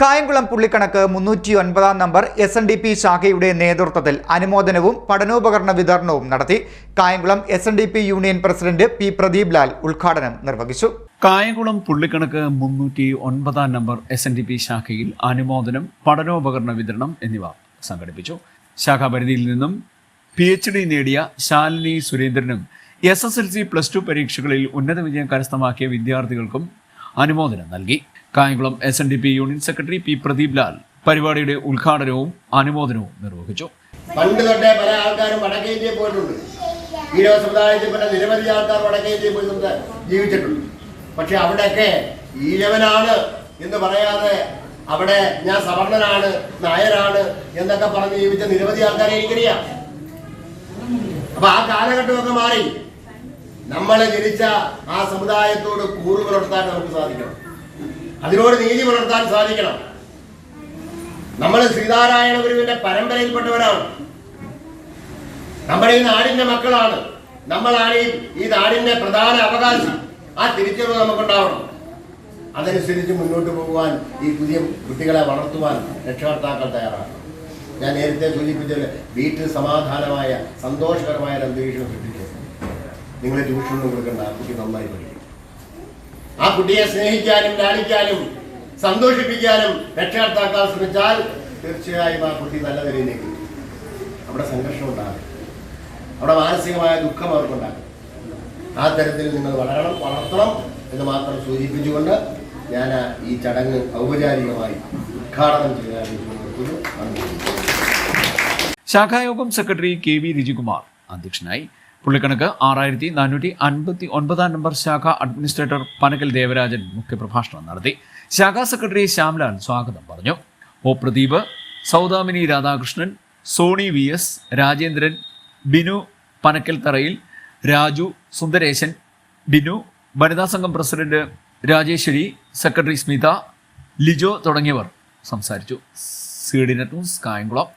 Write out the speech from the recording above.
കായംകുളം പുള്ളിക്കണക്ക് മുന്നൂറ്റി ഒൻപതാം number S N D P ശാഖയുടെ നേതൃത്വത്തിൽ അനുമോദനവും പഠനോപകരണ വിതരണവും നടത്തി. Kayamkulam S N D P union president P Pradeep Lal ഉദ്ഘാടനം നിർവഹിച്ചു. കായംകുളം പുള്ളിക്കണക്ക് മുന്നൂറ്റി ഒൻപതാം number S N D P ശാഖയിൽ അനുമോദനം പഠനോപകരണ വിതരണം എന്നിവ സംഘടിപ്പിച്ചു. ശാഖാപരിധിയിൽ നിന്നും പി എച്ച് ഡി നേടിയ ശാലിനി സുരേന്ദ്രനും S S L C plus two പരീക്ഷകളിൽ ഉന്നത വിജയം കരസ്ഥമാക്കിയ വിദ്യാർത്ഥികൾക്കും അനുമോദനം നൽകി. Kayamkulam S N D P union secretary P Pradeep Lal പരിപാടിയുടെ ഉദ്ഘാടനവും അനുമോദനവും നിർവഹിച്ചു. പണ്ട് തൊട്ടേ പല ആൾക്കാരും വടക്കേ ഇന്ത്യയിൽ പോയിട്ടുണ്ട്. ഈ സമുദായത്തിൽ സമുദായത്തിൽപ്പെട്ട നിരവധി ആൾക്കാർ വടക്കേ ഇന്ത്യയിൽ പോയി ജീവിച്ചിട്ടുണ്ട്. പക്ഷെ അവിടെയൊക്കെ ഈഴവനാണ് എന്ന് പറയാതെ അവിടെ ഞാൻ സവർണനാണ് നായരാണ് എന്നൊക്കെ പറഞ്ഞ് ജീവിച്ച നിരവധി ആൾക്കാരെ എനിക്കറിയാം. അപ്പൊ ആ കാലഘട്ടമൊക്കെ മാറി. നമ്മളെ ജനിച്ച ആ സമുദായത്തോട് കൂറ് പുലർത്താൻ നമുക്ക് സാധിക്കണം. അതിനോട് നീതി പുലർത്താൻ സാധിക്കണം. നമ്മൾ ശ്രീനാരായണ ഗുരുവിന്റെ പരമ്പരയിൽപ്പെട്ടവരാണ്. നമ്മുടെ ഈ നാടിന്റെ മക്കളാണ്. നമ്മളാണ് ഈ നാടിന്റെ പ്രധാന അവകാശി. ആ തിരിച്ചറിവ് നമുക്കുണ്ടാവണം. അതനുസരിച്ച് മുന്നോട്ട് പോകുവാൻ ഈ പുതിയ കുട്ടികളെ വളർത്തുവാൻ രക്ഷകർത്താക്കൾ തയ്യാറാണ്. ഞാൻ നേരത്തെ സൂചിപ്പിച്ചത് വീട്ടിൽ സമാധാനമായ സന്തോഷകരമായ അന്തരീക്ഷം സൃഷ്ടിച്ചു നിങ്ങൾ ട്യൂഷനൊന്നും കൊടുക്കണ്ട. ആ കുട്ടി നന്നായി പഠിക്കും. ആ കുട്ടിയെ സ്നേഹിക്കാനും ലാളിക്കാനും സന്തോഷിപ്പിക്കാനും രക്ഷകർത്താക്കാൻ ശ്രമിച്ചാൽ തീർച്ചയായും ആ കുട്ടി നല്ല നിലയിലേക്ക്. അവിടെ സംഘർഷം ഉണ്ടാകും. അവിടെ മാനസികമായ ദുഃഖം അവർക്കുണ്ടാകും. ആ തരത്തിൽ നിങ്ങൾ വളരണം വളർത്തണം എന്ന് മാത്രം സൂചിപ്പിച്ചുകൊണ്ട് ഞാൻ ഈ ചടങ്ങ് ഔപചാരികമായി ഉദ്ഘാടനം ചെയ്യാൻ ശാഖായോഗം സെക്രട്ടറി കെ വി രജികുമാർ അധ്യക്ഷനായി പുള്ളിക്കണക്ക് ആറായിരത്തി നാനൂറ്റി അൻപത്തി ഒൻപതാം നമ്പർ ശാഖ അഡ്മിനിസ്ട്രേറ്റർ പനക്കൽ ദേവരാജൻ മുഖ്യപ്രഭാഷണം നടത്തി. ശാഖാ സെക്രട്ടറി ശ്യാംലാൽ സ്വാഗതം പറഞ്ഞു. O Pradeep Saudamini Radhakrishnan Soni V S Rajendran Binu Panakkal Tharayil Raju Sundaresan Binu വനിതാ സംഘം പ്രസിഡന്റ് രാജേശ്വരി സെക്രട്ടറി സ്മിത ലിജോ തുടങ്ങിയവർ സംസാരിച്ചു. C D Kayamkulam.